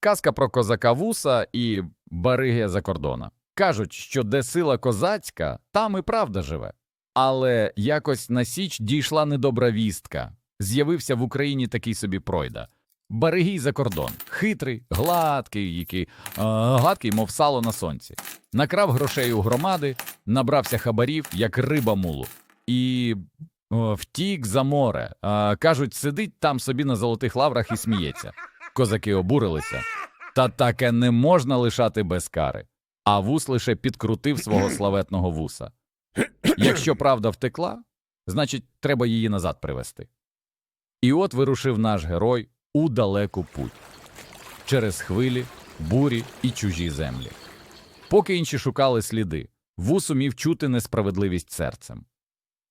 Казка про козака вуса і бариги за кордона. Кажуть, що де сила козацька, там і правда живе. Але якось на січ дійшла недобра вістка. З'явився в Україні такий собі пройда. Баригій за кордон, хитрий, гладкий, який, е, гладкий, мов сало на сонці. Накрав грошей у громади, набрався хабарів, як риба мулу, і о, втік за море. А, кажуть, сидить там собі на золотих лаврах і сміється. Козаки обурилися. Та таке не можна лишати без кари. А вус лише підкрутив свого славетного вуса. Якщо правда втекла, значить, треба її назад привести. І от вирушив наш герой у далеку путь через хвилі, бурі і чужі землі. Поки інші шукали сліди, вус умів чути несправедливість серцем.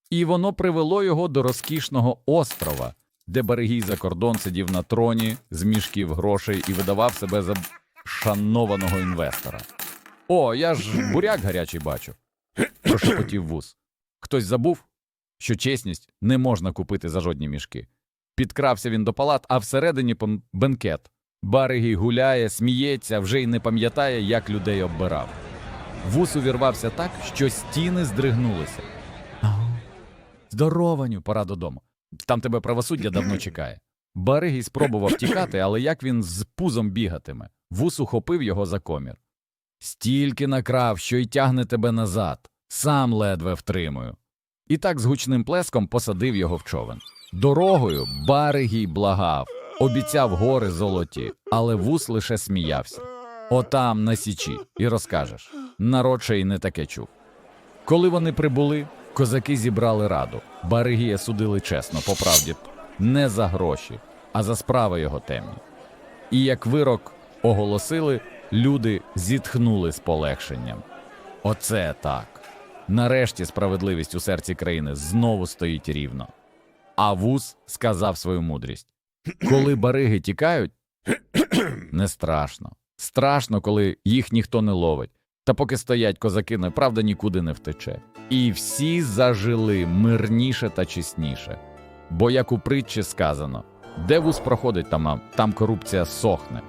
І воно привело його до розкішного острова, де берегій за кордон сидів на троні з мішків грошей і видавав себе за шанованого інвестора. О, я ж буряк гарячий бачу, прошепотів вус. Хтось забув, що чесність не можна купити за жодні мішки. Підкрався він до палат, а всередині бенкет. Баригій гуляє, сміється, вже й не пам'ятає, як людей оббирав. Вус увірвався так, що стіни здригнулися. Здорованю, пора додому. Там тебе правосуддя давно чекає. Баригій спробував тікати, але як він з пузом бігатиме? Вус ухопив його за комір. Стільки накрав, що й тягне тебе назад, сам ледве втримую. І так з гучним плеском посадив його в човен. Дорогою Баригій благав, обіцяв гори золоті, але вус лише сміявся. Отам на січі, і розкажеш. Народ ще й не таке чув. Коли вони прибули, козаки зібрали раду. Баригія судили чесно, по правді, не за гроші, а за справи його темні. І як вирок оголосили, люди зітхнули з полегшенням. Оце так. Нарешті справедливість у серці країни знову стоїть рівно. А вуз сказав свою мудрість: коли бариги тікають, не страшно. Страшно, коли їх ніхто не ловить. Та поки стоять козаки, неправда нікуди не втече. І всі зажили мирніше та чесніше. Бо як у притчі сказано, де вуз проходить, там, там корупція сохне.